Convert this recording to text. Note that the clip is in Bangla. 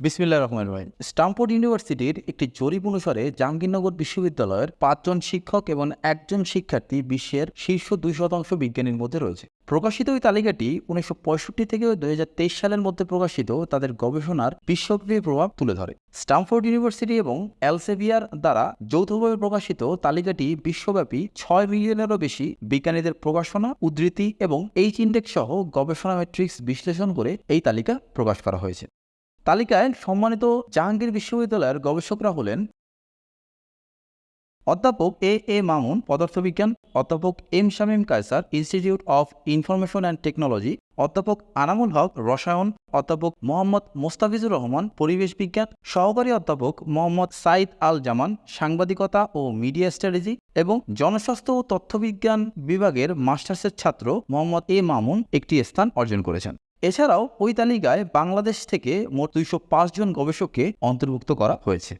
বিসমিল্লা রহমান রহিম। স্টামফোর্ড ইউনিভার্সিটির একটি জরিপ অনুসারে জাহাঙ্গীরনগর বিশ্ববিদ্যালয়ের পাঁচজন শিক্ষক এবং একজন শিক্ষার্থী বিশ্বের শীর্ষ দুই শতাংশ বিজ্ঞানীর মধ্যে রয়েছে। প্রকাশিত ওই তালিকাটি উনিশশো পঁয়ষট্টি থেকে দু হাজার তেইশ সালের মধ্যে প্রকাশিত তাদের গবেষণার বিশ্বব্যাপী প্রভাব তুলে ধরে। স্টামফোর্ড ইউনিভার্সিটি এবং এলসেভিয়ার দ্বারা যৌথভাবে প্রকাশিত তালিকাটি বিশ্বব্যাপী ছয় মিলিয়নেরও বেশি বিজ্ঞানীদের প্রকাশনা, উদ্ধৃতি এবং এইচ ইন্ডেক্স সহ গবেষণা ম্যাট্রিক্স বিশ্লেষণ করে এই তালিকা প্রকাশ করা হয়েছে। তালিকায় সম্মানিত জাহাঙ্গীর বিশ্ববিদ্যালয়ের গবেষকরা হলেন অধ্যাপক এ এ মামুন, পদার্থবিজ্ঞান অধ্যাপক M Shamim Kaiser, institute of information and technology অধ্যাপক আনামুল হক, রসায়ন অধ্যাপক মোহাম্মদ মোস্তাফিজুর রহমান, পরিবেশ বিজ্ঞান সহকারী অধ্যাপক মোহাম্মদ সাইদ আল জামান, সাংবাদিকতা ও মিডিয়া স্ট্র্যাটেজি এবং জনস্বাস্থ্য ও তথ্যবিজ্ঞান বিভাগের মাস্টার্সের ছাত্র মোহাম্মদ এ মামুন একটি স্থান অর্জন করেছেন। এছাড়াও ওই তালিকায় বাংলাদেশ থেকে মোট দুইশ পাঁচ জন গবেষককে অন্তর্ভুক্ত করা হয়েছে।